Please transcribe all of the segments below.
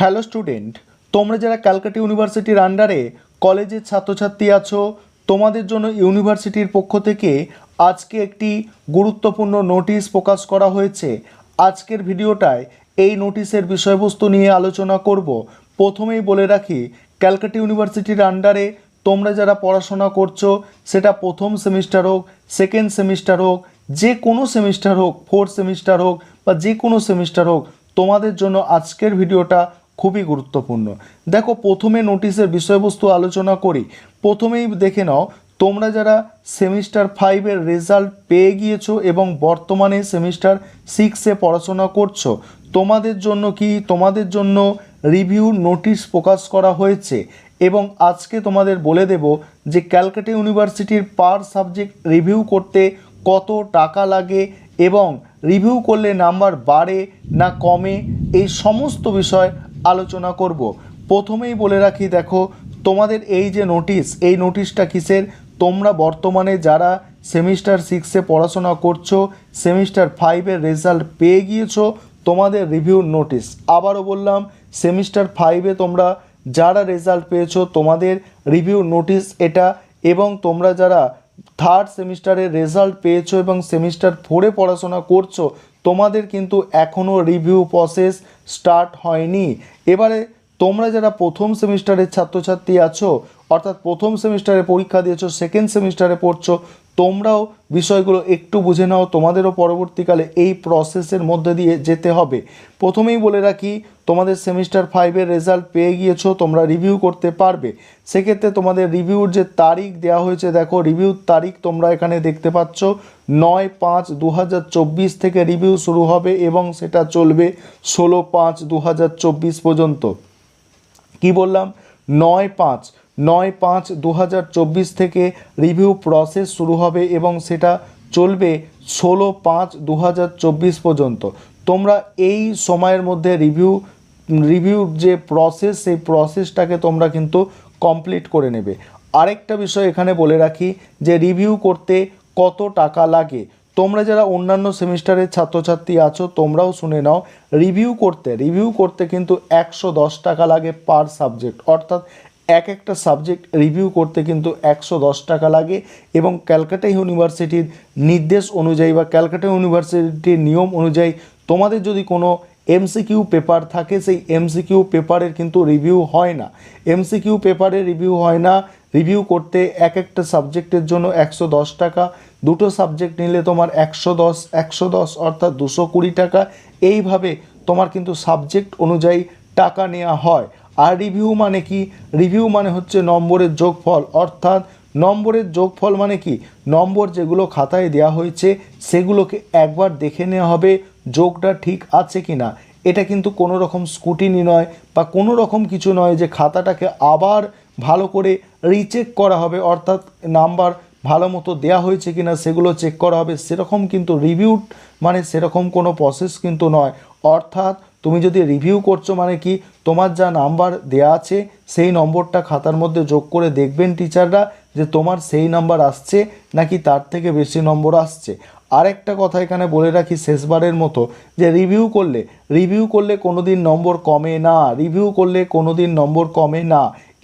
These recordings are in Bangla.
হ্যালো স্টুডেন্ট, তোমরা যারা ক্যালকাটা ইউনিভার্সিটির আন্ডারে কলেজের ছাত্রছাত্রী আছো, তোমাদের জন্য ইউনিভার্সিটির পক্ষ থেকে আজকে একটি গুরুত্বপূর্ণ নোটিশ প্রকাশ করা হয়েছে। আজকের ভিডিওটায় এই নোটিশের বিষয়বস্তু নিয়ে আলোচনা করব। প্রথমেই বলে রাখি, ক্যালকাটা ইউনিভার্সিটির আন্ডারে তোমরা যারা পড়াশোনা করছ, সেটা প্রথম সেমিস্টার হোক সেকেন্ড সেমিস্টার হোক, যে কোনো সেমিস্টার হোক ফোর্থ সেমিস্টার হোক বা যে কোনো সেমিস্টার হোক, তোমাদের জন্য আজকের ভিডিওটা খুবই গুরুত্বপূর্ণ। দেখো, প্রথমে নোটিশের বিষয়বস্তু আলোচনা করি। প্রথমেই দেখে নাও, তোমরা যারা সেমিস্টার ফাইভের রেজাল্ট পেয়ে গিয়েছো এবং বর্তমানে সেমিস্টার সিক্সে পড়াশোনা করছ, তোমাদের জন্য কি, তোমাদের জন্য রিভিউ নোটিশ প্রকাশ করা হয়েছে? এবং আজকে তোমাদের বলে দেব যে ক্যালকাটা ইউনিভার্সিটির পার সাবজেক্ট রিভিউ করতে কত টাকা লাগে এবং রিভিউ করলে নাম্বার বাড়ে না কমে, এই সমস্ত বিষয় আলোচনা করব। প্রথমেই বলে রাখি, দেখো, তোমাদের এই যে নোটিশ এই নোটিশটা কিসের? তোমরা বর্তমানে যারা সেমিস্টার সিক্সে পড়াশোনা করছ সেমিস্টার ফাইভের রেজাল্ট পেয়ে গিয়েছো, তোমাদের রিভিউ নোটিশ আবারও বললাম সেমিস্টার ফাইভে তোমরা যারা রেজাল্ট পেয়েছ, তোমাদের রিভিউ নোটিশ এটা এবং তোমরা যারা থার্ড সেমিস্টারের রেজাল্ট পেয়েছ এবং সেমিস্টার ফোরে পড়াশোনা করছ তোমাদের কিন্তু এখনও রিভিউ প্রসেস স্টার্ট হয়নি। এবারে তোমরা যারা প্রথম সেমিস্টারের ছাত্রছাত্রী আছো, অর্থাৎ প্রথম সেমিস্টারে পরীক্ষা দিয়েছ সেকেন্ড সেমিস্টারে পড়ছো তোমরাও বিষয়গুলো একটু বুঝে নাও, তোমাদেরও পরবর্তীকালে এই প্রসেসের মধ্যে দিয়ে যেতে হবে। প্রথমেই বলে রাখি, তোমাদের সেমিস্টার ফাইভের রেজাল্ট পেয়ে গিয়েছো, তোমরা রিভিউ করতে পারবে। সেক্ষেত্রে তোমাদের রিভিউর যে তারিখ দেওয়া হয়েছে, দেখো রিভিউর তারিখ তোমরা এখানে দেখতে পাচ্ছ, নয় পাঁচ দু থেকে রিভিউ শুরু হবে এবং সেটা চলবে ষোলো পাঁচ দু পর্যন্ত। কি বললাম? নয় পাঁচ নয় পাঁচ দু থেকে রিভিউ প্রসেস শুরু হবে এবং সেটা চলবে ষোলো পাঁচ দু পর্যন্ত। তোমরা এই সময়ের মধ্যে রিভিউ রিভিউর যে প্রসেস সেই প্রসেসটাকে তোমরা কিন্তু কমপ্লিট করে নেবে। আরেকটা বিষয় এখানে বলে রাখি যে রিভিউ করতে কত টাকা লাগে। তোমরা যারা অন্যান্য সেমিস্টারের ছাত্রছাত্রী আছো, তোমরাও শুনে নাও। রিভিউ করতে রিভিউ করতে কিন্তু একশো দশ টাকা লাগে পার সাবজেক্ট অর্থাৎ এক একটা সাবজেক্ট রিভিউ করতে কিন্তু একশো দশ টাকা লাগে এবং ক্যালকাটা ইউনিভার্সিটির নির্দেশ অনুযায়ী বা ক্যালকাটা ইউনিভার্সিটির নিয়ম অনুযায়ী তোমাদের যদি কোনো এমসিকিউ পেপার থাকে, সেই এমসিকিউ পেপারের কিন্তু রিভিউ হয় না। এমসিকিউ পেপারের রিভিউ হয় না। রিভিউ করতে এক একটা সাবজেক্টের জন্য একশো দশ টাকা। দুটো সাবজেক্ট নিলে তোমার একশো দশ একশো দশ অর্থাৎ দুশো কুড়ি টাকা। এইভাবে তোমার কিন্তু সাবজেক্ট অনুযায়ী টাকা নেওয়া হয়। আর রিভিউ মানে কি? রিভিউ মানে হচ্ছে নম্বরের যোগফল। অর্থাৎ নম্বরের যোগফল মানে কি? নম্বর যেগুলো খাতায় দেওয়া হয়েছে, সেগুলোকে একবার দেখে নেওয়া হবে যোগটা ঠিক আছে কি না এটা কিন্তু কোনো রকম স্কুটিনি নয় বা কোনো রকম কিছু নয় যে খাতাটাকে আবার ভালো করে রিচেক করা হবে, অর্থাৎ নাম্বার ভালো মতো দেওয়া হয়েছে কি না সেগুলো চেক করা হবে। সেরকম কিন্তু রিভিউ মানে সেরকম কোনো প্রসেস কিন্তু নয়। অর্থাৎ তুমি যদি রিভিউ করছ মানে কি, তোমার যা নাম্বার দেয়া আছে, সেই নম্বরটা খাতার মধ্যে যোগ করে দেখবেন টিচাররা যে তোমার সেই নাম্বার আসছে নাকি তার থেকে বেশি নম্বর আসছে। আরেকটা কথা এখানে বলে রাখি শেষবারের মতো, যে রিভিউ করলে রিভিউ করলে কোনো দিন নম্বর কমে না রিভিউ করলে কোনো দিন নম্বর কমে না।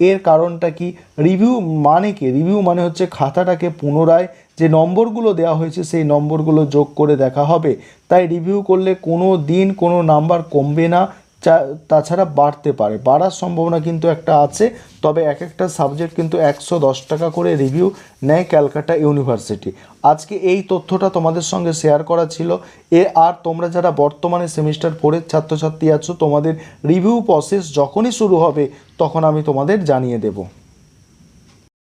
এর কারণটা কি? রিভিউ মানে কি? রিভিউ মানে হচ্ছে খাতাটাকে পুনরায় যে নম্বরগুলো দেওয়া হয়েছে সেই নম্বরগুলো যোগ করে দেখা হবে। তাই রিভিউ করলে কোনো দিন কোনো নাম্বার কমবে না তাছাড়া বাড়তে পারে। বাড়ার সম্ভাবনা কিন্তু একটা আছে, তবে এক একটা সাবজেক্ট কিন্তু একশো দশ টাকা করে রিভিউ নেয় ক্যালকাটা ইউনিভার্সিটি। আজকে এই তথ্যটা তোমাদের সঙ্গে শেয়ার করা ছিল। এ আর তোমরা যারা বর্তমানে সেমিস্টার ফোরের ছাত্রছাত্রী আছো, তোমাদের রিভিউ প্রসেস যখনই শুরু হবে, তখন আমি তোমাদের জানিয়ে দেবো।